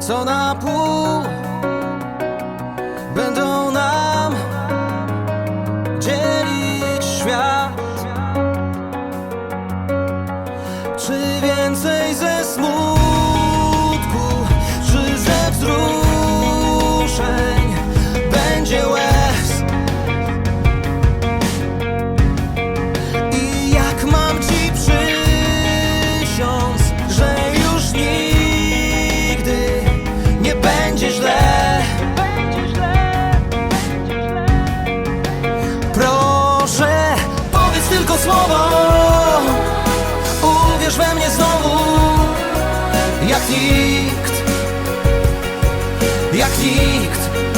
전화부. Słowo Uwierz we mnie znowu Jak nikt Jak nikt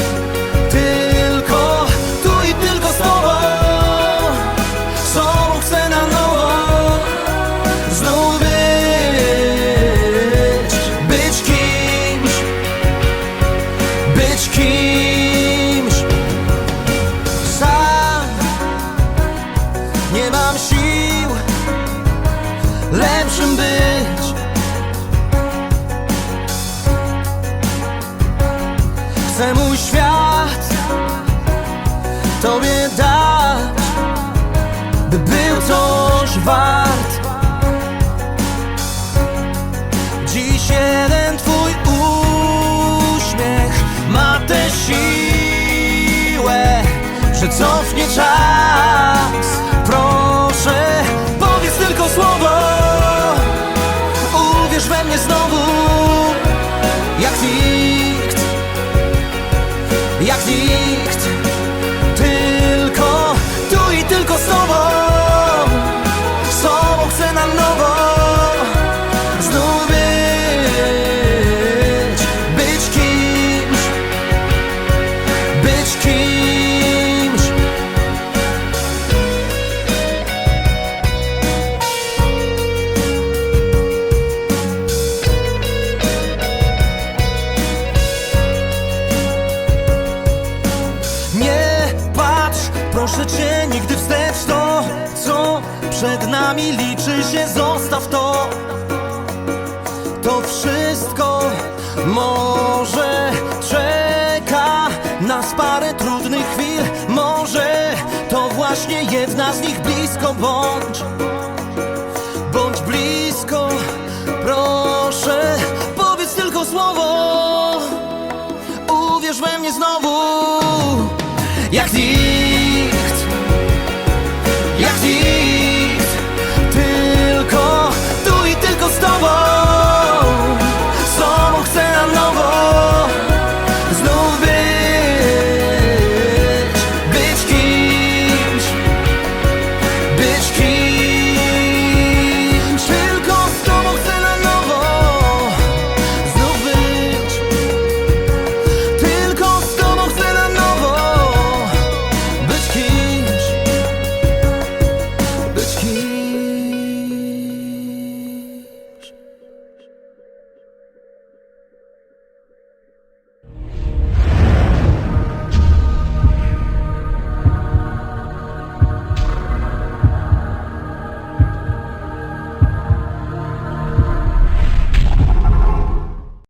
nie mam sił lepszym być. Chcę mój świat Tobie dać, by był coś wart. Dziś jeden Twój uśmiech ma tę siłę, że cofnie czas. Jak nikt, tylko tu i tylko z Tobą, proszę cię, nigdy wstecz to, co przed nami liczy się, zostaw to. To wszystko może czeka nas parę trudnych chwil. Może to właśnie jedna z nich blisko bądź. Bądź blisko, proszę, powiedz tylko słowo. Uwierz we mnie znowu, jak nikt.